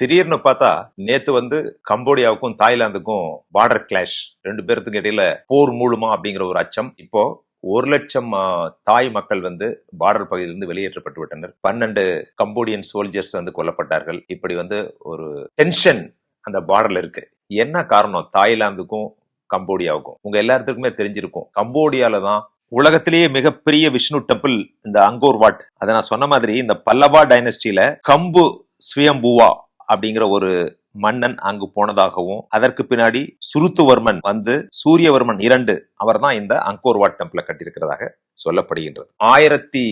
திடீர்னு பார்த்தா நேத்து வந்து கம்போடியாவுக்கும் தாய்லாந்துக்கும் பார்டர் கிளாஷ் ரெண்டு பேர்த்துக்கு இடையில போர் மூலமா அப்படிங்கிற ஒரு அச்சம். இப்போ ஒரு லட்சம் தாய் மக்கள் வந்து பார்டர் பகுதியிலிருந்து வெளியேற்றப்பட்டு விட்டனர். பன்னெண்டு கம்போடியன் சோல்ஜர்ஸ் வந்து கொல்லப்பட்டார்கள். இப்படி வந்து ஒரு டென்ஷன் அந்த பார்டர்ல இருக்கு. என்ன காரணம்? தாய்லாந்துக்கும் கம்போடியாவுக்கும். உங்க எல்லாத்துக்குமே தெரிஞ்சிருக்கும். கம்போடியால தான் உலகத்திலேயே மிகப்பெரிய விஷ்ணு டெம்பிள் இந்த அங்கோர் வாட். அதை நான் சொன்ன மாதிரி இந்த பல்லவா டைனஸ்டியில கம்பு ஸ்வயம்புவா அப்படிங்கிற ஒரு மன்னன் அங்கு போனதாகவும் அதற்கு பின்னாடி சுருத்துவர்மன் வந்து சூரியவர்மன் இரண்டு அவர் தான் இந்த அங்கோர் வாட் டெம்பிளை கட்டியிருக்கிறதாக சொல்லப்படுகின்றது. ஆயிரத்தி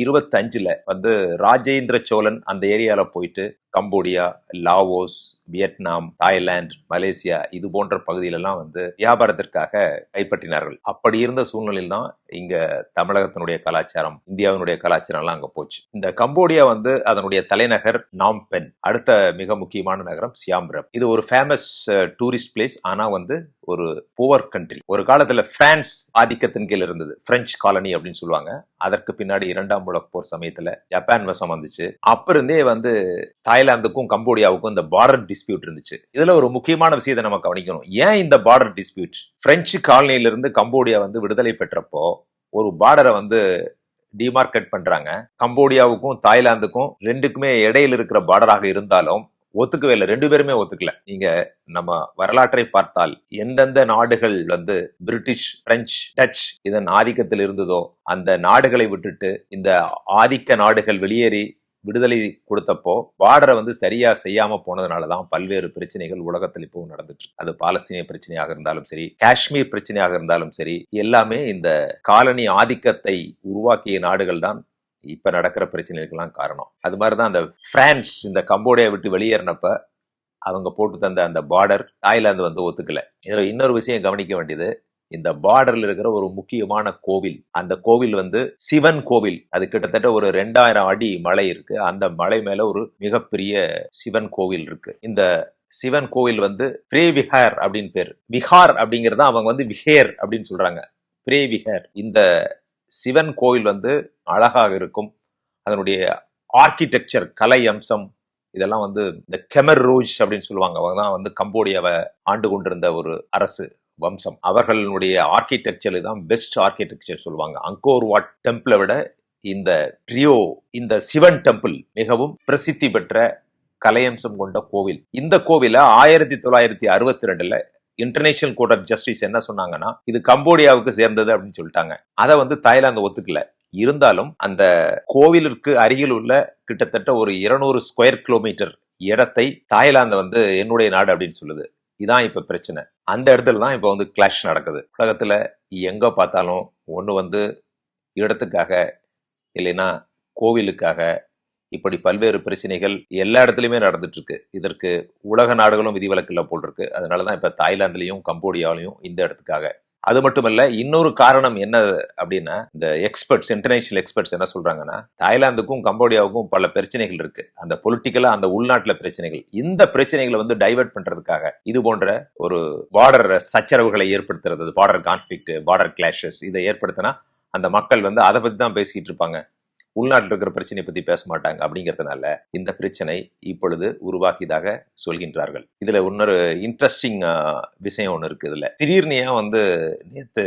இருபத்தி அஞ்சுல வந்து ராஜேந்திர சோழன் அந்த ஏரியால போயிட்டு Cambodia Laos Vietnam Thailand Malaysia இது போன்ற பகுதியிலெல்லாம் வந்து வியாபாரத்திற்காக கைப்பற்றினார்கள். அப்படி இருந்த சூழ்நிலையில் தான் இங்க தமிழகத்தினுடைய கலாச்சாரம் இந்தியாவினுடைய கலாச்சாரம் எல்லாம் அங்க போச்சு. இந்த கம்போடியா வந்து அதனுடைய தலைநகர் நாம்பென் அடுத்த மிக முக்கியமான நகரம் சியாம்பிரம் இது ஒரு ஃபேமஸ் டூரிஸ்ட் பிளேஸ் ஆனா வந்து ஒரு புவர் கண்ட்ரி ஒரு காலத்துல பிரான்ஸ் ஆதிக்கத்தின் கீழ் இருந்தது. பிரெஞ்சு காலனி அப்படின்னு சொல்லுவாங்க. அதற்கு பின்னாடி இரண்டாம் உலக போர் சமயத்துல ஜப்பான் வசம் வந்துச்சு. அப்ப இருந்தே வந்து தாய்லாந்துக்கும் கம்போடியாவுக்கும் இந்த பார்டர் டிஸ்பியூட் இருந்துச்சு. இதுல ஒரு முக்கியமான விஷயத்தை நம்ம கவனிக்கணும். ஏன் இந்த பார்டர் டிஸ்பியூட் பிரெஞ்சு காலனியிலிருந்து கம்போடியா வந்து விடுதலை பெற்றப்போ ஒரு பார்டரை வந்து டிமார்க்கெட் பண்றாங்க. கம்போடியாவுக்கும் தாய்லாந்துக்கும் ரெண்டுக்குமே இடையில இருக்கிற பார்டராக இருந்தாலும் ஒத்துக்கவே இல்லை. ரெண்டு பேருமே ஒத்துக்கல. நீங்க நம்ம வரலாற்றை பார்த்தால் எந்தெந்த நாடுகள் வந்து பிரிட்டிஷ் பிரெஞ்சு டச் இதன் ஆதிக்கத்தில் இருந்ததோ அந்த நாடுகளை விட்டுட்டு இந்த ஆதிக்க நாடுகள் வெளியேறி விடுதலை கொடுத்தப்போ பார்டரை வந்து சரியா செய்யாம போனதுனாலதான் பல்வேறு பிரச்சனைகள் உலகத்தில் இப்போ நடந்துட்டு அது பாலஸ்தீனிய பிரச்சனையாக இருந்தாலும் சரி காஷ்மீர் பிரச்சனையாக இருந்தாலும் சரி எல்லாமே இந்த காலனி ஆதிக்கத்தை உருவாக்கிய நாடுகள் தான் இப்ப நடக்கிற பிரச்சனைகளுக்கெல்லாம் காரணம். அது மாதிரிதான் அந்த பிரான்ஸ் இந்த கம்போடியா விட்டு வெளியேறினப்ப அவங்க போட்டு தந்த அந்த பார்டர் தாய்லாந்து வந்து ஒத்துக்கல. இதுல இன்னொரு விஷயம் கவனிக்க வேண்டியது இந்த பார்டர்ல இருக்கிற ஒரு முக்கியமான கோவில் அந்த கோவில் வந்து சிவன் கோவில். அது கிட்டத்தட்ட ஒரு ரெண்டாயிரம் அடி மலை இருக்கு. அந்த மலை மேல ஒரு மிகப்பெரிய சிவன் கோவில் இருக்கு. இந்த சிவன் கோவில் வந்து பிரே விஹார் அப்படின்னு பேர். விஹார் அப்படிங்கறத அவங்க வந்து விஹேர் அப்படின்னு சொல்றாங்க. பிரே விஹார். இந்த சிவன் கோவில் வந்து அழகாக இருக்கும். அதனுடைய ஆர்கிடெக்சர் கலை அம்சம் இதெல்லாம் வந்து இந்த கெமர் ரோஜ் அப்படின்னு சொல்லுவாங்க. அவங்க தான் வந்து கம்போடியாவை ஆண்டு கொண்டிருந்த ஒரு அரசு வம்சம். அவர்களுடைய ஆர்கிடெக்சர் தான் பெஸ்ட் ஆர்கிடெக்சர் சொல்லுவாங்க. அங்கோர் வாட் டெம்பிளை விட இந்த ட்ரியோ இந்த சிவன் டெம்பிள் மிகவும் பிரசித்தி பெற்ற கலையம்சம் கொண்ட கோவில். இந்த கோவில ஆயிரத்தி தொள்ளாயிரத்தி அறுபத்தி ரெண்டுல இன்டர்நேஷனல் கோர்ட் ஆஃப் ஜஸ்டிஸ் என்ன சொன்னாங்கன்னா இது கம்போடியாவுக்கு சேர்ந்தது அப்படின்னு சொல்லிட்டாங்க. அதை வந்து தாய்லாந்து ஒத்துக்கல. இருந்தாலும் அந்த கோவிலிற்கு அருகில் உள்ள கிட்டத்தட்ட ஒரு இருநூறு ஸ்கொயர் கிலோமீட்டர் இடத்தை தாய்லாந்து வந்து என்னுடைய நாடு அப்படின்னு சொல்லுது. இதான் இப்ப பிரச்சனை. அந்த இடத்துல தான் இப்ப வந்து கிளாஷ் நடக்குது. உலகத்துல எங்க பார்த்தாலும் ஒன்று வந்து இடத்துக்காக இல்லைன்னா கோவிலுக்காக இப்படி பல்வேறு பிரச்சனைகள் எல்லா இடத்துலையுமே நடந்துட்டு இருக்கு இதற்கு உலக நாடுகளும் விதிவிலக்குல போல் இருக்கு அதனாலதான் இப்ப தாய்லாந்துலயும் கம்போடியாலையும் இந்த இடத்துக்காக. அது மட்டுமல்ல இன்னொரு காரணம் என்ன அப்படின்னா இந்த எக்ஸ்பர்ட்ஸ் இன்டர்நேஷனல் எக்ஸ்பர்ட்ஸ் என்ன சொல்றாங்கன்னா தாய்லாந்துக்கும் கம்போடியாவுக்கும் பல பிரச்சனைகள் இருக்கு. அந்த பொலிட்டிக்கலா அந்த உள்நாட்டுல பிரச்சனைகள். இந்த பிரச்சனைகளை வந்து டைவர்ட் பண்றதுக்காக இது போன்ற ஒரு பார்டர் சச்சரவுகளை ஏற்படுத்துறது பார்டர் கான்ஃபிளிக்ட் பார்டர் கிளாஷஸ் இதை ஏற்படுத்தினா அந்த மக்கள் வந்து அதை பத்தி தான் பேசிக்கிட்டு இருப்பாங்க. உள்நாட்டில் இருக்கிற பிரச்சனையை பத்தி பேச மாட்டாங்க அப்படிங்கிறதுனால இந்த பிரச்சனை இப்பொழுது உருவாக்கியதாக சொல்கின்றார்கள். இதுல இன்னொரு இன்ட்ரெஸ்டிங் விஷயம் ஒன்று இருக்கு இதுல. திடீர்னியா வந்து நேத்து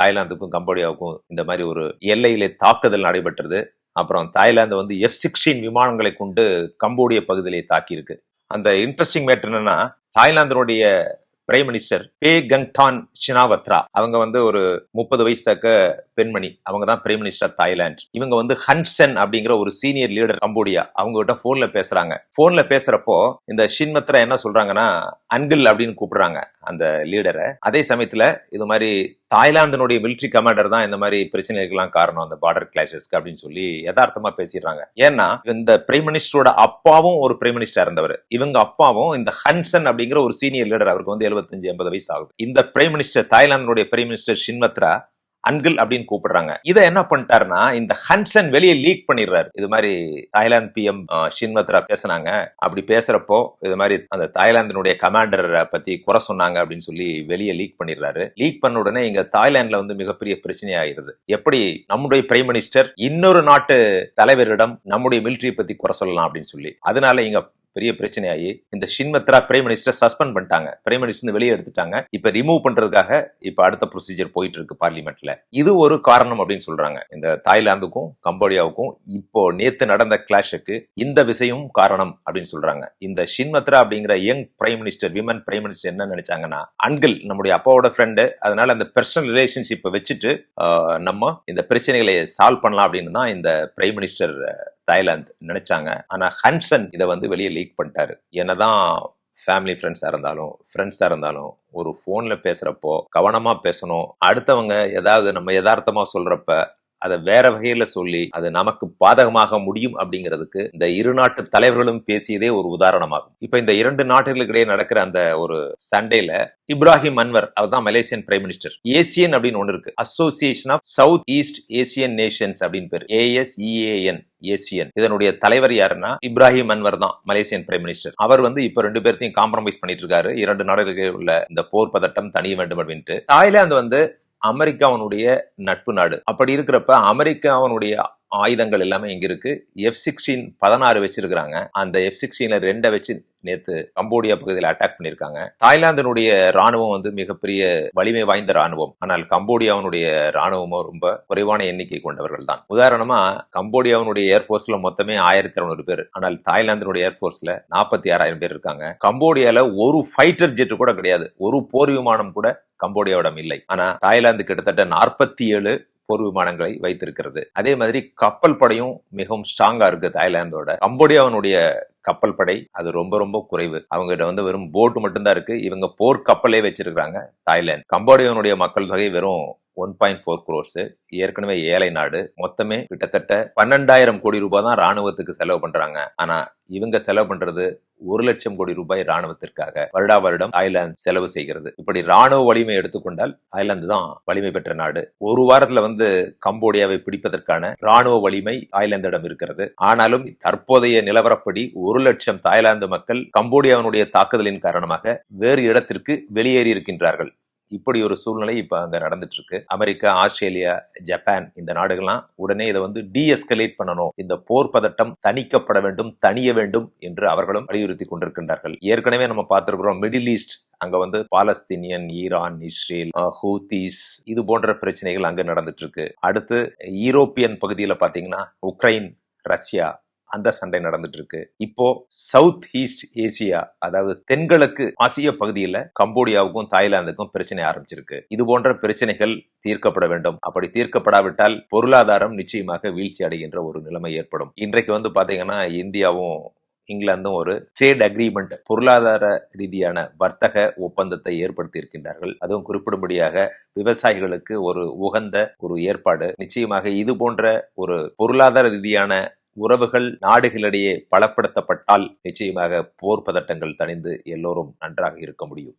தாய்லாந்துக்கும் கம்போடியாவுக்கும் இந்த மாதிரி ஒரு எல்லையிலே தாக்குதல் நடைபெற்றது அப்புறம் தாய்லாந்து வந்து எஃப் சிக்ஸ்டீன் விமானங்களை கொண்டு கம்போடிய பகுதியிலே தாக்கியிருக்கு. அந்த இன்ட்ரெஸ்டிங் மேட்டர் என்னன்னா தாய்லாந்தினுடைய பிரைம் மினிஸ்டர் பே கங்டான் ஷினாவத்ரா அவங்க வந்து ஒரு முப்பது வயசு தக்க பெண்மணி. அவங்க தான் பிரைம் மினிஸ்டர் தாய்லாந்து இவங்க வந்து ஹன்சென் அப்படிங்கிற ஒரு சீனியர் லீடர் கம்போடியா. அவங்க கிட்ட போன்ல பேசுறாங்க. போன்ல பேசுறப்போ இந்த ஷின்மத்ரா என்ன சொல்றாங்கன்னா அன்கிள் அப்படின்னு கூப்பிடுறாங்க. அந்த லீடரை அதே சமயத்துல இது மாதிரி தாய்லாந்தினுடைய மிலிட்ரி கமாண்டர் தான் இந்த மாதிரி பிரச்சனைகளுக்கெல்லாம் காரணம் அந்த பார்டர் கிளாஷஸ்க்கு அப்படின்னு சொல்லி யதார்த்தமா பேசிடுறாங்க. ஏன்னா இந்த பிரைம் மினிஸ்டரோட அப்பாவும் ஒரு பிரைம் மினிஸ்டர் இருந்தவர். இவங்க அப்பாவும் இந்த ஹன்சன் அப்படிங்கிற ஒரு சீனியர் லீடர் அவருக்கு வந்து எழுபத்தஞ்சு எண்பது வயசு ஆகுது. இந்த பிரைம் மினிஸ்டர் தாய்லாந்தினுடைய பிரைம் மினிஸ்டர் ஷின்வத்ரா அன்கிள் அப்படின்னு கூப்பிடுறாங்க. இதை என்ன பண்ணிட்டாருன்னா இந்த ஹன்சன் வெளியே லீக் பண்ணிடுறாரு. இது மாதிரி தாய்லாந்து பிஎம் ஷின்வத்ரா பேசுனாங்க. அப்படி பேசுறப்போ இது மாதிரி அந்த தாய்லாந்தினுடைய கமாண்டரை பத்தி குறை சொன்னாங்க அப்படின்னு சொல்லி வெளியே லீக் பண்ணிடுறாரு. லீக் பண்ண உடனே இங்க தாய்லாந்துல வந்து மிகப்பெரிய பிரச்சனை ஆயிருது எப்படி நம்முடைய பிரைம் மினிஸ்டர் இன்னொரு நாட்டு தலைவரிடம் நம்முடைய மிலிட்ரி பத்தி குறை சொல்லலாம் அப்படின்னு சொல்லி. அதனால இங்க பெரிய பிரச்சனையாகி இந்த ஷின்மத்ரா பிரைம் மினிஸ்டர் சஸ்பெண்ட் பண்ணிட்டாங்க. பிரைம் மினிஸ்டர் வெளியே எடுத்துட்டாங்க. இப்ப ரிமூவ் பண்றதுக்காக இப்ப அடுத்த ப்ரொசீஜர் போயிட்டு இருக்கு பார்லிமெண்ட்ல இது ஒரு காரணம் அப்படின்னு சொல்றாங்க. இந்த தாய்லாந்துக்கும் கம்போடியாவுக்கும் இப்போ நேத்து நடந்த கிளாஷுக்கு இந்த விஷயம் காரணம் அப்படின்னு சொல்றாங்க. இந்த ஷின்மத்ரா அப்படிங்கிற young prime minister women prime minister என்ன நினைச்சாங்கன்னா அன்கிள் நம்முடைய அப்பாவோட ஃப்ரெண்டு அதனால அந்த பர்சனல் ரிலேஷன்ஷிப்பை வச்சுட்டு நம்ம இந்த பிரச்சனைகளை சால்வ் பண்ணலாம் அப்படின்னு தான் இந்த பிரைம் மினிஸ்டர் தாய்லாந்து நினைச்சாங்க. ஆனா ஹன்சன் இதை வந்து வெளியே லீக் பண்ணிட்டாரு. என்னதான் ஃபேமிலி ஃப்ரெண்ட்ஸாக இருந்தாலும் ஃப்ரெண்ட்ஸாக இருந்தாலும் ஒரு ஃபோனில் பேசுகிறப்போ கவனமாக பேசணும். அடுத்தவங்க ஏதாவது நம்ம யதார்த்தமாக சொல்கிறப்ப அதை வேற வகையில சொல்லி அது நமக்கு பாதகமாக முடியும் அப்படிங்கிறதுக்கு இந்த இரு நாட்டு தலைவர்களும் பேசியதே ஒரு உதாரணமாகும். இப்ப இந்த இரண்டு நாடுகளுக்கிடையே நடக்கிற அந்த ஒரு சண்டேல இப்ராஹிம் அன்வர் அவர் தான் மலேசியன் பிரைம் மினிஸ்டர் ஏசியன் அப்படின்னு ஒன்று இருக்கு. Association of south east Asian nations அப்படின்னு பேர். ஏஎஸ்இஏஎன் ஏசியன் இதனுடைய தலைவர் யாருன்னா இப்ராஹிம் அன்வர் தான் மலேசியன் பிரைம் மினிஸ்டர் அவர் வந்து இப்ப ரெண்டு பேர்த்தையும் காம்ப்ரமைஸ் பண்ணிட்டு இருக்காரு. இரண்டு நாடுகளுக்கு உள்ள இந்த போர் பதட்டம் தணிய வேண்டும் அப்படின்ட்டு. தாய்லாந்து வந்து அமெரிக்காவனுடைய நட்பு நாடு. அப்படி இருக்கிறப்ப அமெரிக்காவனுடைய ஆயுதங்கள் எல்லாமே இங்க இருக்கு. எஃப் சிக்ஸ்டீன் பதினாறு வச்சிருக்கிறாங்க. அந்த எஃப் சிக்ஸ்டீன்ல ரெண்டை வச்சு நேத்து கம்போடியா பகுதியில் அட்டாக் பண்ணியிருக்காங்க. தாய்லாந்தினுடைய ராணுவம் வந்து மிகப்பெரிய வலிமை வாய்ந்த ராணுவம். ஆனால் கம்போடியாவினுடைய ராணுவமும் ரொம்ப குறைவான எண்ணிக்கை கொண்டவர்கள் தான். உதாரணமா கம்போடியாவினுடைய ஏர்போர்ஸ்ல மொத்தமே ஆயிரத்தி அறுநூறு பேர். ஆனால் தாய்லாந்தினுடைய ஏர்போர்ஸ்ல நாற்பத்தி ஆறாயிரம் பேர் இருக்காங்க. கம்போடியால ஒரு ஃபைட்டர் ஜெட் கூட கிடையாது. ஒரு போர் விமானம் கூட கம்போடியாவிடம் இல்லை. ஆனா தாய்லாந்து கிட்டத்தட்ட நாற்பத்தி ஏழு போர் விமானங்களை வைத்திருக்கிறது. அதே மாதிரி கப்பல் படையும் மிகவும் ஸ்ட்ராங்கா இருக்கு தாய்லாந்தோட கம்போடியாவினுடைய கப்பல் படை அது ரொம்ப ரொம்ப குறைவு. அவங்ககிட்ட வந்து வெறும் போட்டு மட்டும்தான் இருக்கு. இவங்க போர் கப்பலே வச்சிருக்காங்க தாய்லாந்து. கம்போடியாவினுடைய மக்கள் தொகை வெறும் ஒன் பாயிண்ட் ஃபோர் குரோர்ஸ் ஏற்கனவே ஏழை நாடு. மொத்தமே கிட்டத்தட்ட பன்னெண்டாயிரம் கோடி ரூபாய் தான் ராணுவத்துக்கு செலவு பண்றாங்க. ஆனா இவங்க செலவு பண்றது ஒரு லட்சம் கோடி ரூபாய் ராணுவத்திற்காக வருடா வருடம் தாய்லாந்து செலவு செய்கிறது. இப்படி ராணுவ வலிமை எடுத்துக்கொண்டால் தாய்லாந்து தான் வலிமை பெற்ற நாடு. ஒரு வாரத்துல வந்து கம்போடியாவை பிடிப்பதற்கான ராணுவ வலிமை தாய்லாந்திடம் இருக்கிறது. ஆனாலும் தற்போதைய நிலவரப்படி ஒரு ஒரு லட்சம் தாய்லாந்து மக்கள் கம்போடியாவினுடைய தாக்குதலின் காரணமாக வேறு இடத்திற்கு வெளியேறி இருக்கின்றார்கள். இப்படி ஒரு சூழ்நிலை இப்ப அங்க நடந்துட்டு இருக்கு அமெரிக்கா ஆஸ்திரேலியா ஜப்பான் இந்த நாடுகள்லாம் உடனே இதை வந்து டீஎஸ்கலேட் பண்ணணும். இந்த போர் பதட்டம் தணிக்கப்பட வேண்டும் தணிய வேண்டும் என்று அவர்களும் வலியுறுத்தி கொண்டிருக்கின்றார்கள். ஏற்கனவே நம்ம பார்த்திருக்கிறோம் மிடில் ஈஸ்ட் அங்க வந்து பாலஸ்தீனியன் ஈரான் இஸ்ரேல் ஹூத்திஸ் இது போன்ற பிரச்சனைகள் அங்க நடந்துட்டு இருக்கு அடுத்து யூரோப்பியன் பகுதியில் பாத்தீங்கன்னா உக்ரைன் ரஷ்யா அந்த சண்டை நடந்துட்டு இருக்கு இப்போ சவுத் ஈஸ்ட் ஏசியா அதாவது தென்கிழக்கு ஆசிய பகுதியில கம்போடியாவுக்கும் தாய்லாந்துக்கும் பிரச்சனை ஆரம்பிச்சிருக்கு. இது போன்ற பிரச்சனைகள் தீர்க்கப்பட வேண்டும். அப்படி தீர்க்கப்படாவிட்டால் பொருளாதாரம் நிச்சயமாக வீழ்ச்சி அடைகின்ற ஒரு நிலைமை ஏற்படும். இன்றைக்கு வந்து பாத்தீங்கன்னா இந்தியாவும் இங்கிலாந்தும் ஒரு ட்ரேட் அக்ரிமெண்ட் பொருளாதார ரீதியான வர்த்தக ஒப்பந்தத்தை ஏற்படுத்தி இருக்கின்றார்கள் அதுவும் குறிப்பிடும்படியாக விவசாயிகளுக்கு ஒரு உகந்த ஒரு ஏற்பாடு. நிச்சயமாக இது போன்ற ஒரு பொருளாதார ரீதியான உறவுகள் நாடுகளிடையே பலப்படுத்தப்பட்டால் நிச்சயமாக போர் பதட்டங்கள் தணிந்து எல்லோரும் நன்றாக இருக்க முடியும்.